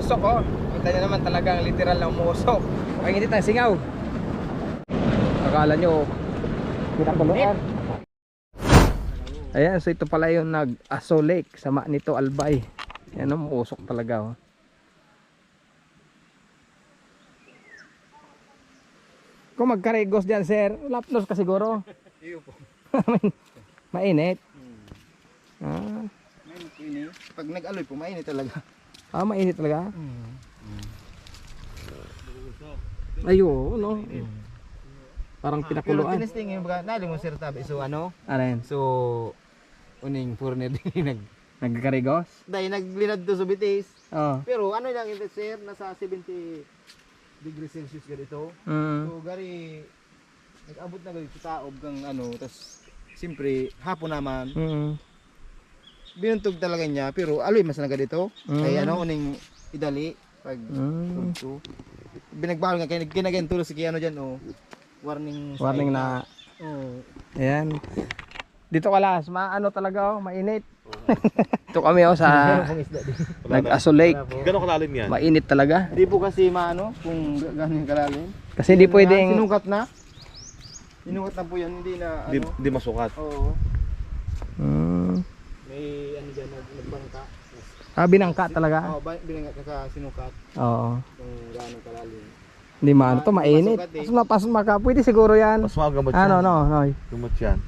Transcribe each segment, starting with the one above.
umuusok oh. Kita niyo naman talagang literal na umuusok. Ang init ng singaw. Akala nyo, pinakuluan. Ayan, so ito pala yung nag-Aso Lake, sama nito Albay. Ayan, oh, umuusok talaga oh. Kung magkaregos dyan, sir, lapnos ka siguro. Iyo po. Mainit. Ah, Mainit po. Pag nag-aloy po, mainit talaga. Ah mainit talaga. Ayo, no. Parang Pero pinakuluan. tinesting yung baga, mo sir tabi. So ano? Aren, So, uning foreigner din nag... nagkaregos? Dahil naglinad to sa bitis. Oo. Pero ano lang ito sir, nasa 70 degrees Celsius ganito. Mm. So, gari, nag-abot na ganito taob kang ano, tas siyempre, hapon naman, Mm. Binuntog talaga niya, pero aloy mas naga dito. Mm. Ay ano, uning idali, pag Mm. tugto. Binagbawal nga, kaya kinagayan tulo si Kiano dyan, oh. Warning. Warning na, Oh. ayan. Dito kalas, maano talaga oh, mainit. Ito kami oh sa nag-Aso Lake. Gano'ng kalalim yan? Mainit talaga. Hindi po kasi maano, kung gano'n kalalim. Kasi hindi pwedeng Sinukat na. Sinukat na po yan, hindi na Di, ano. di masukat. Oo. mm. May ano dyan, nag, nagbangka. Ah, binangka talaga. Oo, ba, binangka ka sa sinukat Oo. kung gano'ng kalalim. Hindi maano to, mainit. Masukat eh. Mas mapas maka, pwede siguro yan. Mas mga gamot yan. Ano, no, no. Gamot yan.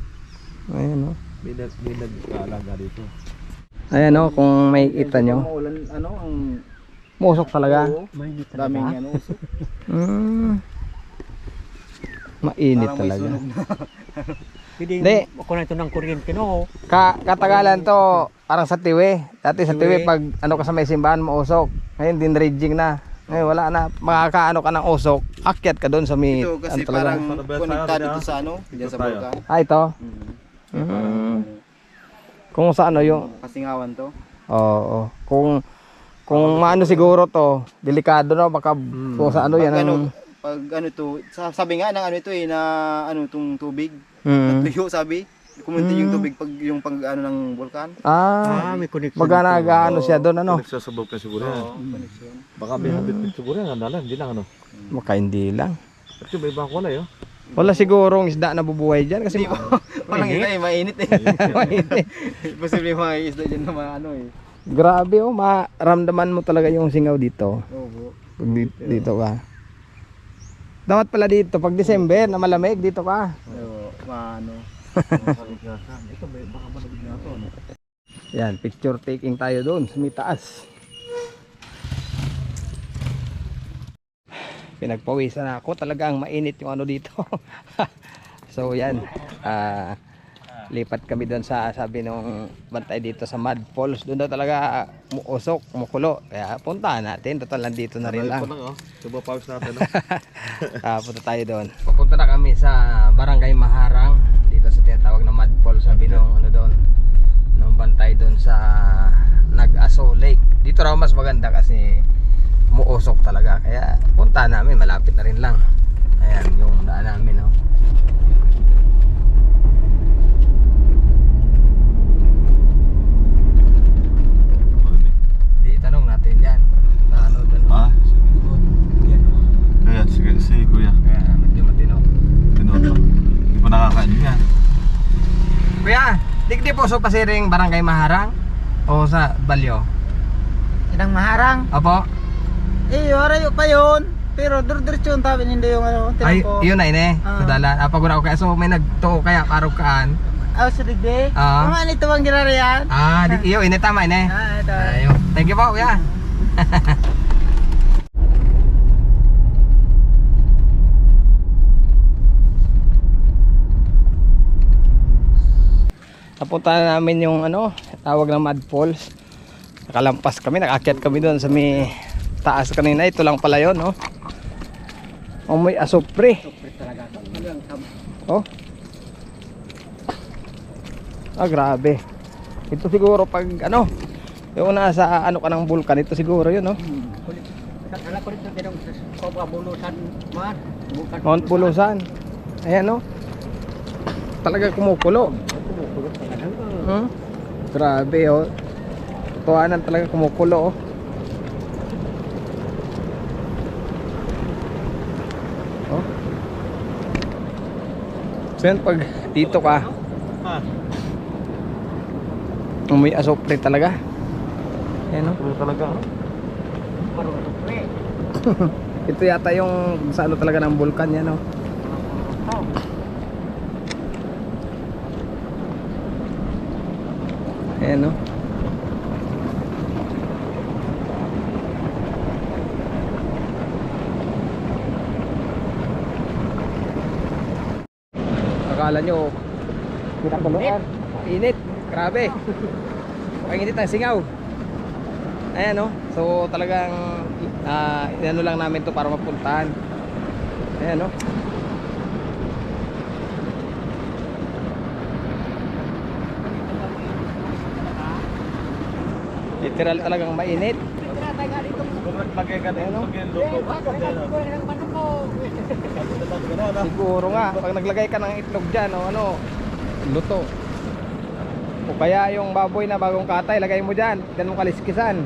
Ayan oh. May, nag, may nag-aalaga dito. Ayan oh, kung may kita nyo. Maulan, ano, ang Musok talaga. Oo, daming ano, usok. Mm. Mainit Parang may talaga. na. Hindi, Hindi. ako na ito ng kuryente no. Ka katagalan to, parang sa tiwi. Dati sa tiwi, pag ano ka sa may simbahan, mausok. Ngayon, din raging na. Ngayon, wala na. Makakaano ka ng usok, akyat ka doon sa may, Ito kasi ano talaga. parang Sa konektado tayo, ito sa ano, dyan sa tayo. bulkan. Ah, ito? Mm. Mm. Kung sa ano yung, Kasingawan to. oo. Kung, kung maano siguro to, delikado no, baka kung sa ano yan. pag ano, ang- pag ano to, sa- sabi nga ng ano ito eh, na ano tong tubig, Mm. natuyo sabi. Kumunti yung tubig pag yung pag ano ng bulkan. Ah, Ah, may connection. baga nag-ano siya doon, ano? Nagsasabog ka siguro yan. Oo, connection. Baka may habit siguro yan. Ano lang, hindi lang ano. Baka hindi lang. Kasi may ibang wala yun. Wala sigurong isda na bubuhay dyan kasi Parang ito eh, mainit eh. mainit. Posible mga isda dyan na mga ano eh. grabe oh, maramdaman mo talaga yung singaw dito. Oo. Pag di- dito ka. Dapat pala dito, pag December na malamig, dito ka. Oo, maano. Ito may baka malabig na ito. Ano? Yan, picture taking tayo doon sa may taas. Pinagpawisan ako, talagang mainit yung ano dito. so yan, ah, lipat kami doon sa sabi nung bantay dito sa Mud Falls. Doon daw talaga muusok, kumukulo. Kaya puntahan natin, total nandito na rin lang. Pa lang oh. Suba pawis natin. Oh. Ah, punta tayo doon. Papunta na kami sa Barangay Maharang dito sa tinatawag na Mud Falls sabi nung ano doon nung bantay doon sa Nag-Aso Lake. Dito raw mas maganda kasi muusok talaga. Kaya punta namin malapit na rin lang. Ayan yung daan namin no. Di tanong natin yan. Na ano doon. Ah, Kaya, sige, si kuya. Kaya medyo matino. Tinoto. Hindi pa nakakain yan. Kuya, di di po so pasiring barangay Maharang o sa Balyo? Inang maharang. Opo. Eh, wala pa yun. Pero dur-diretso yung tabi hindi yung ano, Ay, yun na ine. Ah. Sa dalan. Ah, pagura ko kaya so may nagtuo kaya karukaan. Ah, sa digde. Ah. Mga nito bang ginariyan? Ah, di iyo ine tama ine. Ah, ito. Ayo. Thank you po, kuya. Napunta na namin yung ano, tawag ng Mud Falls. Nakalampas kami, nakakyat kami doon sa may taas kanina. Ito lang pala yun, no? Oh, may asupre. Oh. Ah, grabe. Ito siguro pag ano, yung nasa ano ka ng bulkan, ito siguro yun, no? Bukan Mount Bulusan. Ayan, no? Talaga kumukulo. Hmm? Grabe oh. Tuwanan talaga kumukulo oh. oh. So yan, pag dito ka Umuwi asopre talaga Ayan oh. o no? talaga oh. Ito yata yung sa ano talaga ng vulkan yan o no? Ayan no? Akala nyo, pinakuluan. Init. Grabe. Ang init ang singaw. Ayan no? So talagang ah inano lang namin to para mapuntahan. Ayan no? Literal talagang mainit. Siguro nga, pag naglagay ka ng itlog dyan, o ano, luto. O kaya yung baboy na bagong katay, lagay mo dyan. Dyan mo kaliskisan.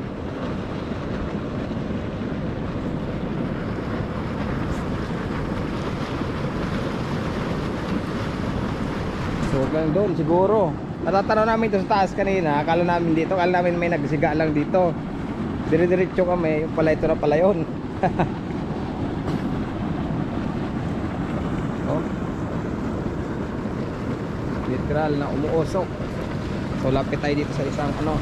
So, doon siguro. Natatanaw namin ito sa taas kanina. Akala namin dito, akala namin may nagsiga lang dito. Dire-diretso kami, yung pala ito na pala yun. oh. Literal na umuusok. So lapit tayo dito sa isang ano.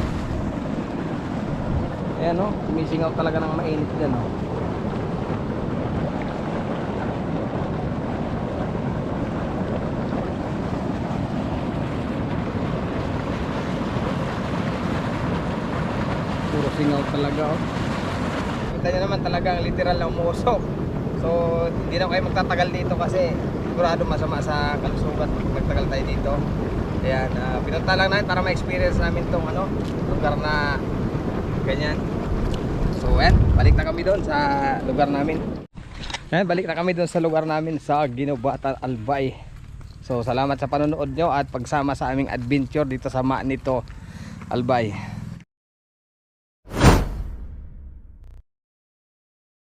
Ayan oh, kumisingaw talaga ng mainit dyan oh. Puro singaw talaga oh. Kita nyo naman talagang literal na umuusok. So hindi na kayo magtatagal dito kasi sigurado masama sa kalusugan pag magtagal tayo dito. Ayan, ah, pinunta lang namin para ma-experience namin tong ano, lugar na ganyan. So ayan, balik na kami doon sa lugar namin. Ayan, balik na kami doon sa lugar namin sa Ginobatan Albay. So salamat sa panonood nyo at pagsama sa aming adventure dito sa Manito Albay.